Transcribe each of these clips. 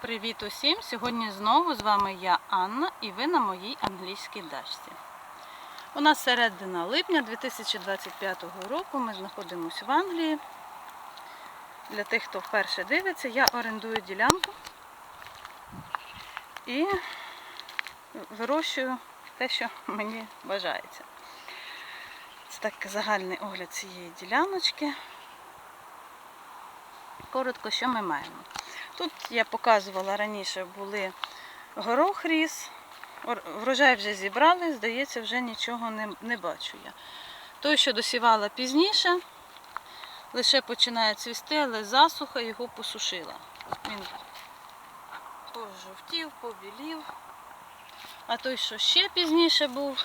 Привіт усім! Сьогодні знову з вами я Анна і ви на моїй англійській дачці. У нас середина липня 2025 року. Ми знаходимося в Англії. Для тих, хто вперше дивиться, я орендую ділянку і вирощую те, що мені бажається. Це так загальний огляд цієї діляночки. Коротко, що ми маємо. Тут я показувала раніше, були горох ріс, врожай вже зібрали, здається, вже нічого не, не бачу я. Той, що досівала пізніше, лише починає цвісти, але засуха його посушила. Він пожовтів, побілів. А той, що ще пізніше був,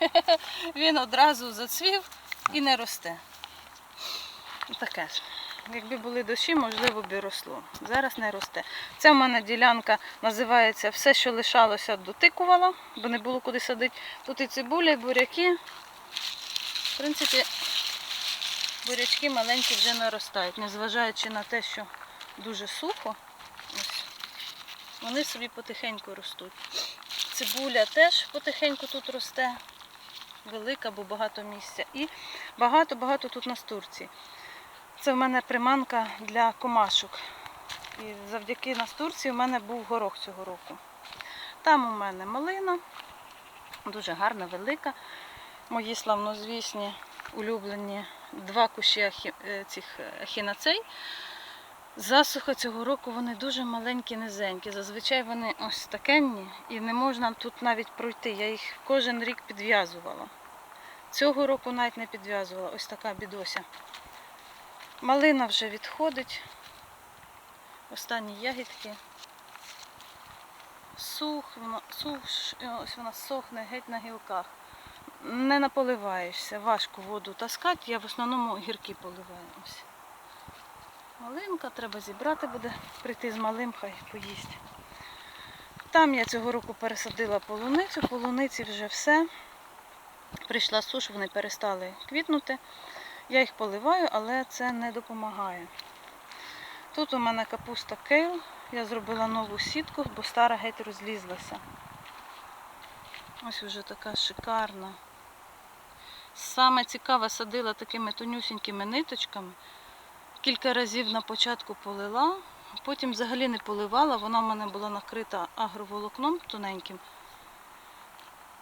він одразу зацвів і не росте. Таке ж. Якби були дощі, можливо, б і росло. Зараз не росте. Це в мене ділянка називається все, що лишалося, дотикувала, бо не було куди садити. Тут і цибуля, і буряки. В принципі, бурячки маленькі вже наростають, незважаючи на те, що дуже сухо. Вони собі потихеньку ростуть. Цибуля теж потихеньку тут росте. Велика, бо багато місця. І багато-багато тут настурцій. Це в мене приманка для комашок. І завдяки настурції в мене був горох цього року. Там у мене малина, дуже гарна, велика. Мої славнозвісні, улюблені два кущі е, цих ахінацей. Засуха цього року вони дуже маленькі, низенькі. Зазвичай вони ось такенні і не можна тут навіть пройти. Я їх кожен рік підв'язувала. Цього року навіть не підв'язувала. Ось така бідося. Малина вже відходить. Останні ягідки. Сух, сух, ось вона сохне геть на гілках. Не наполиваєшся, важко воду таскати, я в основному гірки поливаю. Малинка треба зібрати буде, прийти з малим, хай поїсть. Там я цього року пересадила полуницю, полуниці вже все. Прийшла суш, вони перестали квітнути. Я їх поливаю, але це не допомагає. Тут у мене капуста кейл. Я зробила нову сітку, бо стара геть розлізлася. Ось вже така шикарна. Саме цікаве садила такими тонюсінькими ниточками. Кілька разів на початку полила, потім взагалі не поливала. Вона в мене була накрита агроволокном тоненьким.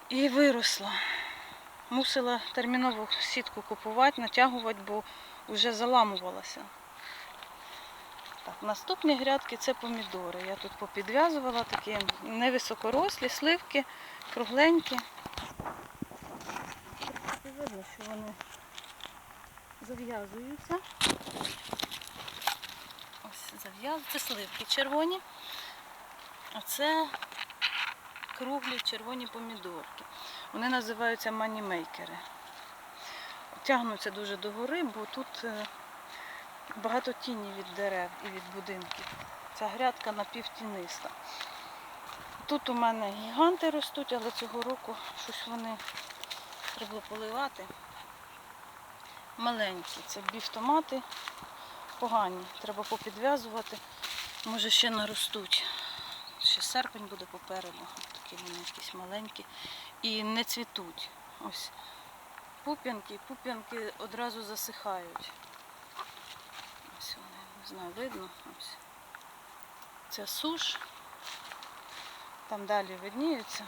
І виросла. Мусила терміново сітку купувати, натягувати, бо вже заламувалася. Так, наступні грядки це помідори. Я тут попідв'язувала такі невисокорослі, сливки, кругленькі. Видно, що вони зав'язуються. Ось зав'язуються сливки червоні. А це круглі червоні помідорки. Вони називаються манімейкери. Тягнуться дуже догори, бо тут е, багато тіні від дерев і від будинків. Ця грядка напівтіниста. Тут у мене гіганти ростуть, але цього року щось вони треба поливати. Маленькі. Це біфтомати погані. Треба попідв'язувати. Може ще наростуть. Ще серпень буде попереду. Такі вони якісь маленькі. І не цвітуть. Ось пуп'янки, пуп'янки одразу засихають. Ось вони, не знаю, видно. Ось. Це суш. Там далі видніються.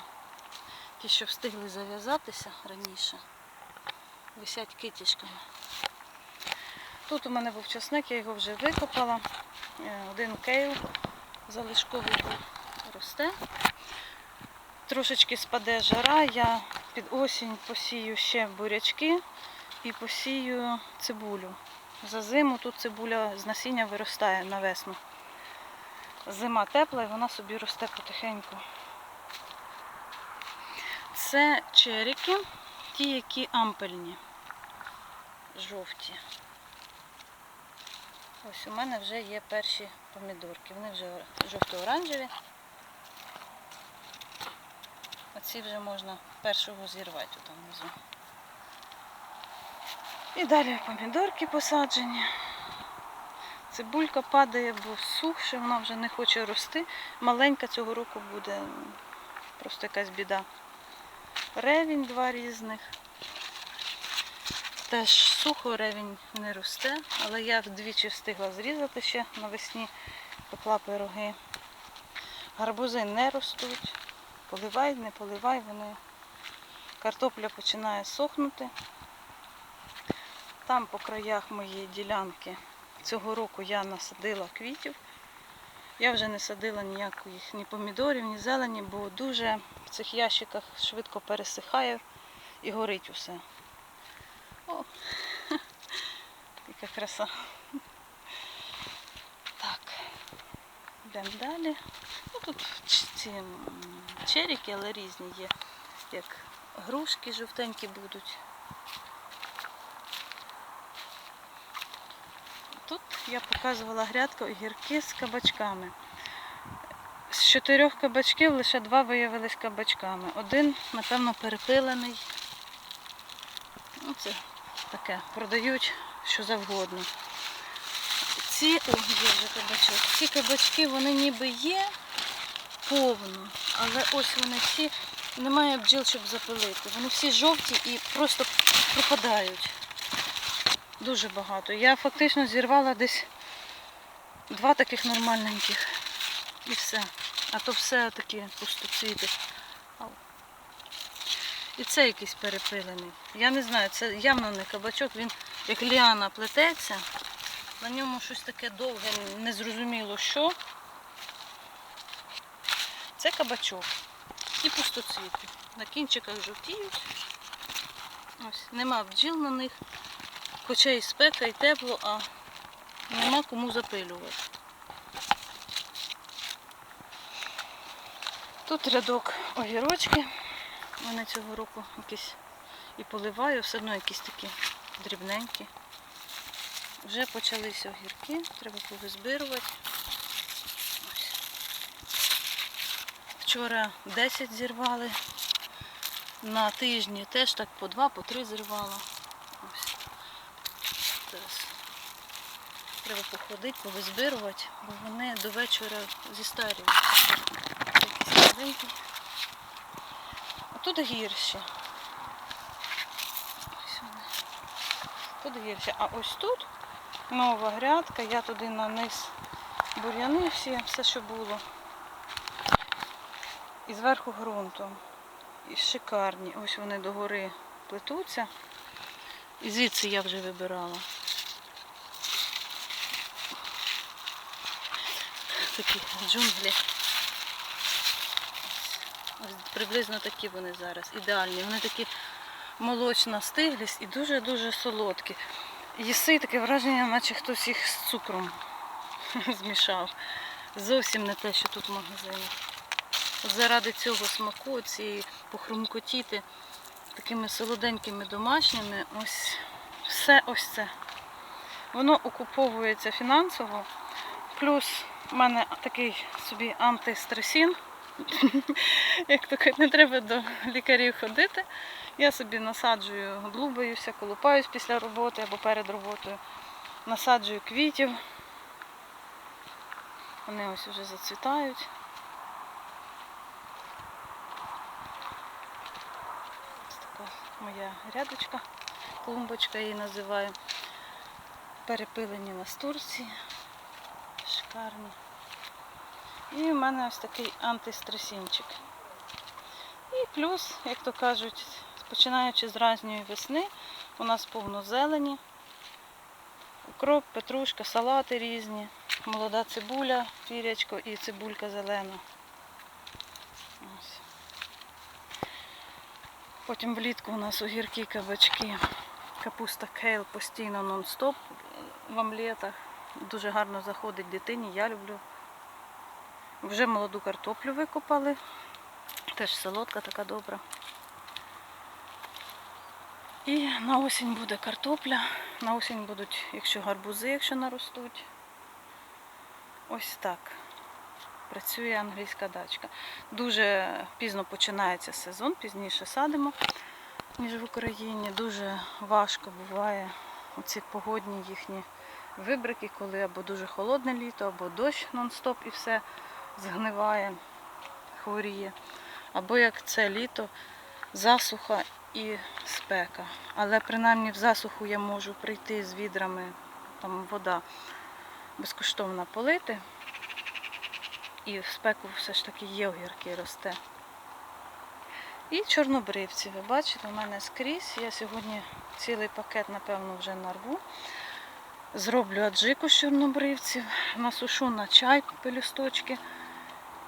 Ті, що встигли зав'язатися раніше, висять китічками. Тут у мене був часник, я його вже викопала. Е, Один кейл залишковий росте. Трошечки спаде жара, я під осінь посію ще бурячки і посію цибулю. За зиму тут цибуля з насіння виростає на весну. Зима тепла і вона собі росте потихеньку. Це черіки, ті, які ампельні, жовті. Ось у мене вже є перші помідорки. Вони вже жовто-оранжеві. Оці вже можна першого зірвати там внизу. І далі помідорки посаджені. Цибулька падає, бо сухше, вона вже не хоче рости. Маленька цього року буде просто якась біда. Ревінь два різних. Теж сухо ревінь не росте, але я вдвічі встигла зрізати ще навесні, пекла пироги. Гарбузи не ростуть. Поливай, не поливай, вони. Картопля починає сохнути. Там по краях моєї ділянки цього року я насадила квітів. Я вже не садила ніяких ні помідорів, ні зелені, бо дуже в цих ящиках швидко пересихає і горить усе. О, яка краса. Так, йдемо далі. Ну, тут ці черіки, але різні є. Як грушки жовтенькі будуть. Тут я показувала грядку огірки з кабачками. З чотирьох кабачків лише два виявились кабачками. Один, напевно, перепилений. Ну, це таке, продають що завгодно. Ці, о, є вже кабачок. Ці кабачки, вони ніби є повно, але ось вони всі, немає бджіл, щоб запилити. Вони всі жовті і просто пропадають. Дуже багато. Я фактично зірвала десь два таких нормальненьких. І все. А то все такі пустоцвіти. І це якийсь перепилений. Я не знаю, це явно не кабачок, він як ліана плететься. На ньому щось таке довге, незрозуміло що. Це кабачок. І пустоцвіти. На кінчиках жовтіють. Ось, нема бджіл на них. Хоча і спека, і тепло, а нема кому запилювати. Тут рядок огірочки. Вони цього року якісь і поливаю, все одно якісь такі дрібненькі. Вже почалися огірки, треба повизбирувати. Вчора 10 зірвали. На тижні теж так по два, по три зірвала. Ось. Зараз треба походити, повизбирувати, бо вони до вечора зістарюють. А тут гірші. Тут гірші. А ось тут нова грядка, я туди на низ бур'яни всі, все, що було. Зверху ґрунтом. І шикарні. Ось вони догори плетуться. І звідси я вже вибирала. Такі джунглі. Ось приблизно такі вони зараз. Ідеальні. Вони такі молочна стиглість і дуже-дуже солодкі. Їси таке враження, наче хтось їх з цукром змішав. Зовсім не те, що тут в магазині. Заради цього смаку, цієї похрумкотіти такими солоденькими домашніми, ось все ось це. Воно окуповується фінансово. Плюс в мене такий собі антистресін. Як то не треба до лікарів ходити. Я собі насаджую, глубаюся, колупаюсь після роботи або перед роботою. Насаджую квітів. Вони ось вже зацвітають. Ось така моя рядочка, клумбочка її називаю. Перепилені настурції. Шикарні. І в мене ось такий антистресінчик. І плюс, як то кажуть, починаючи з ранньої весни, у нас повно зелені. Укроп, петрушка, салати різні, молода цибуля, пірячко і цибулька зелена. Потім влітку у нас огірки, кабачки, капуста кейл постійно нон-стоп в омлетах. Дуже гарно заходить дитині, я люблю. Вже молоду картоплю викопали. Теж солодка така добра. І на осінь буде картопля. На осінь будуть, якщо гарбузи, якщо наростуть. Ось так. Працює англійська дачка. Дуже пізно починається сезон, пізніше садимо, ніж в Україні. Дуже важко буває оці погодні їхні вибрики, коли або дуже холодне літо, або дощ нон-стоп і все згниває, хворіє. Або як це літо, засуха і спека. Але принаймні в засуху я можу прийти з відрами, там вода безкоштовно полити. І в спеку все ж таки є огірки росте. І чорнобривці. Ви бачите, у мене скрізь. Я сьогодні цілий пакет, напевно, вже нарву. Зроблю аджику з чорнобривців, насушу на чай пелюсточки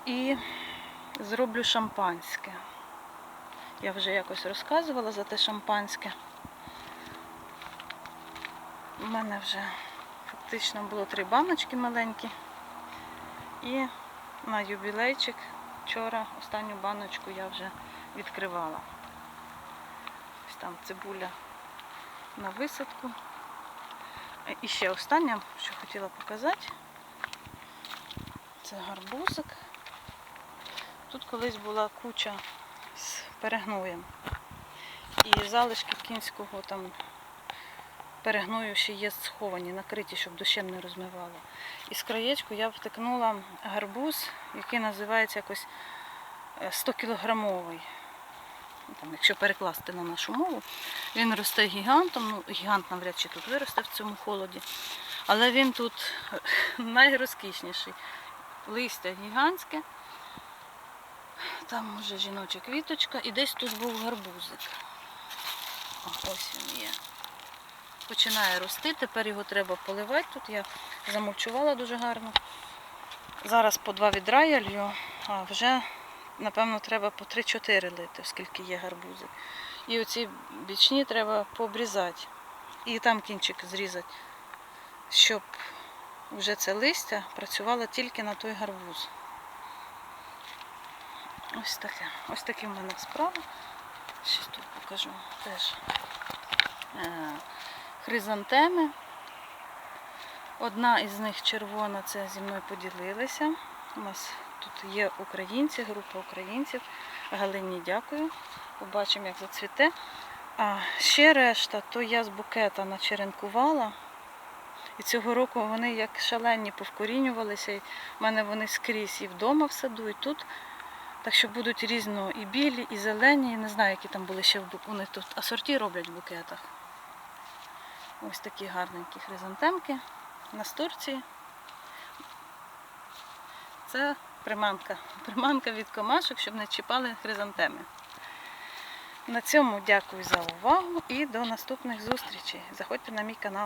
і зроблю шампанське. Я вже якось розказувала за те шампанське. У мене вже фактично було три баночки маленькі. І на юбілейчик вчора останню баночку я вже відкривала. Ось там цибуля на висадку. Е, І ще останнє, що хотіла показати, це гарбузик. Тут колись була куча з перегноєм. І залишки кінського там перегною ще є сховані, накриті, щоб дощем не розмивало. І з краєчку я втикнула гарбуз, який називається якось е, 100 кілограмовий. Ну, Там, якщо перекласти на нашу мову, він росте гігантом, ну гігант навряд чи тут виросте в цьому холоді. Але він тут е, найрозкішніший. Листя гігантське. Там вже жіноча квіточка і десь тут був гарбузик. Ось він є. Починає рости, тепер його треба поливати. Тут я замульчувала дуже гарно. Зараз по два відра я лью, а вже, напевно, треба по 3-4 лити, оскільки є гарбузи. І оці бічні треба пообрізати. І там кінчик зрізати, щоб вже це листя працювало тільки на той гарбуз. Ось таке. Ось такі в мене справи. Ще тут покажу теж. Хризантеми. Одна із них червона, це зі мною поділилися. У нас тут є українці, група українців. Галині дякую. Побачимо, як зацвіте. А ще решта, то я з букета начеренкувала. І цього року вони як шалені повкорінювалися. І в мене вони скрізь і вдома в саду, і тут. Так що будуть різно і білі, і зелені. Я не знаю, які там були ще в бу- Вони тут асорті роблять в букетах. Ось такі гарненькі хризантемки. Настурції. Це приманка. Приманка від комашок, щоб не чіпали хризантеми. На цьому дякую за увагу і до наступних зустрічей. Заходьте на мій канал.